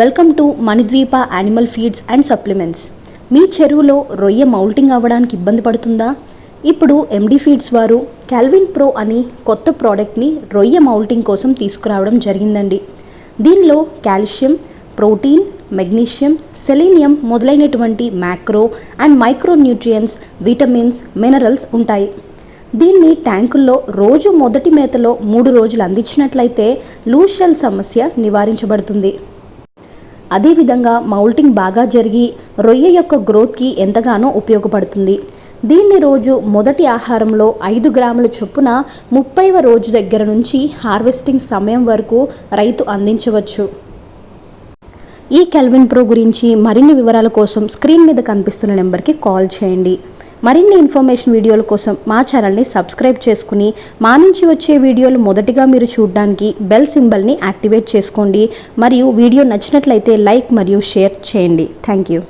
Welcome to Manidweepa animal feeds and supplements మీ చెరువులో రొయ్య moulting అవ్వడానికి ఇబ్బంది పడుతుందా? ఇప్పుడు ఎండి ఫీడ్స్ వారు కాల్విన్ ప్రో అని కొత్త ప్రోడక్ట్ని రొయ్య మౌల్టింగ్ కోసం తీసుకురావడం జరిగిందండి. దీనిలో కాల్షియం ప్రోటీన్ మెగ్నీషియం సెలీనియం మొదలైనటువంటి macro and micro nutrients vitamins minerals ఉంటాయి. దీన్ని ట్యాంకుల్లో రోజు మొదటి మేతలో మూడు రోజులు అందించినట్లయితే లూషల్ సమస్య నివారించబడుతుంది. అదేవిధంగా మౌల్టింగ్ బాగా జరిగి రొయ్య యొక్క గ్రోత్కి ఎంతగానో ఉపయోగపడుతుంది. దీన్ని రోజు మొదటి ఆహారంలో ఐదు గ్రాముల చొప్పున ముప్పైవ రోజు దగ్గర నుంచి హార్వెస్టింగ్ సమయం వరకు రైతు అందించవచ్చు. ఈ కెల్విన్ ప్రో గురించి మరిన్ని వివరాల కోసం స్క్రీన్ మీద కనిపిస్తున్న నెంబర్కి కాల్ చేయండి. మరిన్ని ఇన్ఫర్మేషన్ వీడియోల కోసం మా ఛానల్ని సబ్స్క్రైబ్ చేసుకుని మా నుంచి వచ్చే వీడియోలు మొదటిగా మీరు చూడడానికి బెల్ సింబల్ని యాక్టివేట్ చేసుకోండి. మరియు వీడియో నచ్చినట్లయితే లైక్ మరియు షేర్ చేయండి. Thank you.